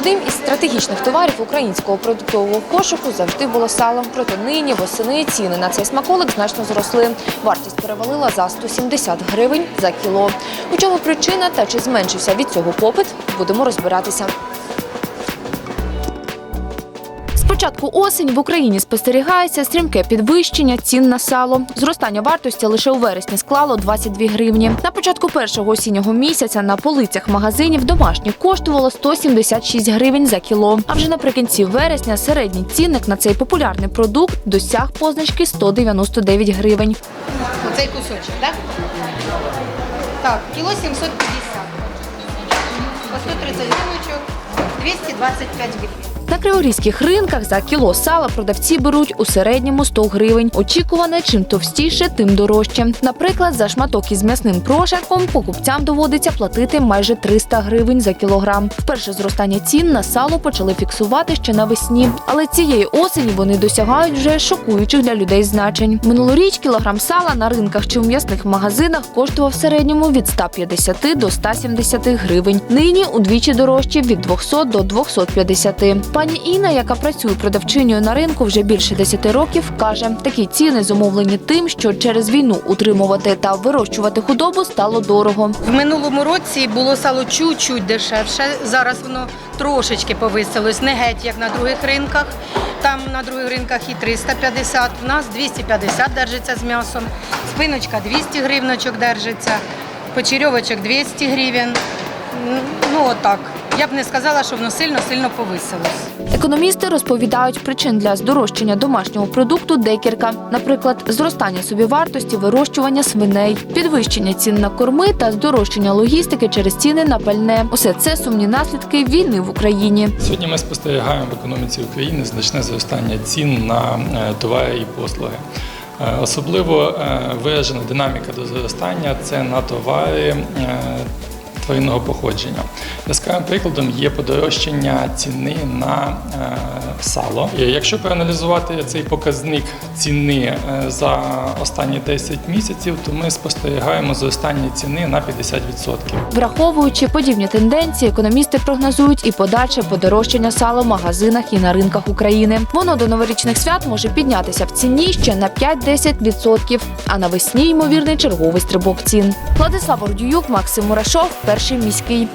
Одним із стратегічних товарів українського продуктового кошику завжди було сало. Проте нині восени ціни на цей смаколик значно зросли. Вартість перевалила за 170 гривень за кіло. У чому причина та чи зменшився від цього попит, будемо розбиратися. Початку осені в Україні спостерігається стрімке підвищення цін на сало. Зростання вартості лише у вересні склало 22 гривні. На початку першого осіннього місяця на полицях магазинів домашніх коштувало 176 гривень за кіло. А вже наприкінці вересня середній цінник на цей популярний продукт досяг позначки 199 гривень. Оцей кусочок, так? Так, кіло 750. По 130 гривночок, 225 гривень. На криворізьких ринках за кіло сала продавці беруть у середньому 100 гривень. Очікуване, чим товстіше, тим дорожче. Наприклад, за шматок із м'ясним прошарком покупцям доводиться платити майже 300 гривень за кілограм. Вперше зростання цін на сало почали фіксувати ще навесні. Але цієї осені вони досягають вже шокуючих для людей значень. Минулоріч кілограм сала на ринках чи в м'ясних магазинах коштував в середньому від 150 до 170 гривень. Нині удвічі дорожче від 200 до 250. Пані Інна, яка працює продавчиною на ринку вже більше 10 років, каже, такі ціни зумовлені тим, що через війну утримувати та вирощувати худобу стало дорого. В минулому році було сало чуть-чуть дешевше. Зараз воно трошечки повисилось, не геть, як на других ринках. Там на других ринках і 350, у нас 250 держиться з м'ясом, спиночка 200 гривночок держиться, почерьовочок 200 гривень. Ну, отак. Я б не сказала, що воно сильно-сильно повисилось. Економісти розповідають причин для здорожчання домашнього продукту декілька, наприклад, зростання собівартості вирощування свиней, підвищення цін на корми та здорожчання логістики через ціни на пальне. Усе це сумні наслідки війни в Україні. Сьогодні ми спостерігаємо в економіці України значне зростання цін на е, товари і послуги. Е, Особливо е, виражена динаміка до зростання це на товари е, походження. Яскравим прикладом є подорожчання ціни на е, сало. І Якщо проаналізувати цей показник ціни е, за останні 10 місяців, то ми спостерігаємо зростання ціни на 50%. Враховуючи подібні тенденції, економісти прогнозують і подальше подорожчання сала в магазинах і на ринках України. Воно до новорічних свят може піднятися в ціні ще на 5-10%, а навесні ймовірний черговий стрибок цін. Владислав Ордююк, Максим Мурашов, перший міський.